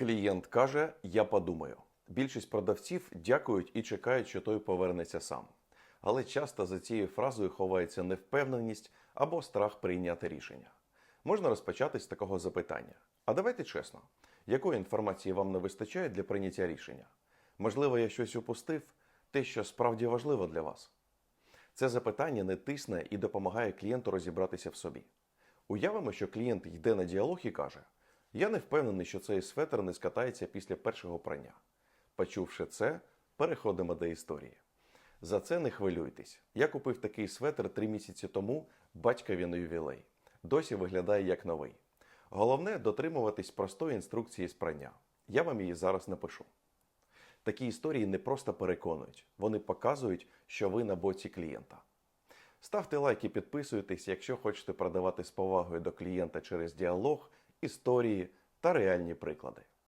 Клієнт каже: Я подумаю. Більшість продавців дякують і чекають, що той повернеться сам. Але часто за цією фразою ховається невпевненість або страх прийняти рішення. Можна розпочати з такого запитання. А давайте чесно, якої інформації вам не вистачає для прийняття рішення? Можливо, я щось упустив, те, що справді важливо для вас. Це запитання не тисне і допомагає клієнту розібратися в собі. Уявимо, що клієнт йде на діалог і каже: Я не впевнений, що цей светр не скатається після першого прання. Почувши це, переходимо до історії. За це не хвилюйтесь. Я купив такий светр три місяці тому батькові на ювілей. Досі виглядає як новий. Головне дотримуватись простої інструкції з прання. Я вам її зараз напишу. Такі історії не просто переконують, вони показують, що ви на боці клієнта. Ставте лайк і підписуйтесь, якщо хочете продавати з повагою до клієнта через діалог, історії та реальні приклади.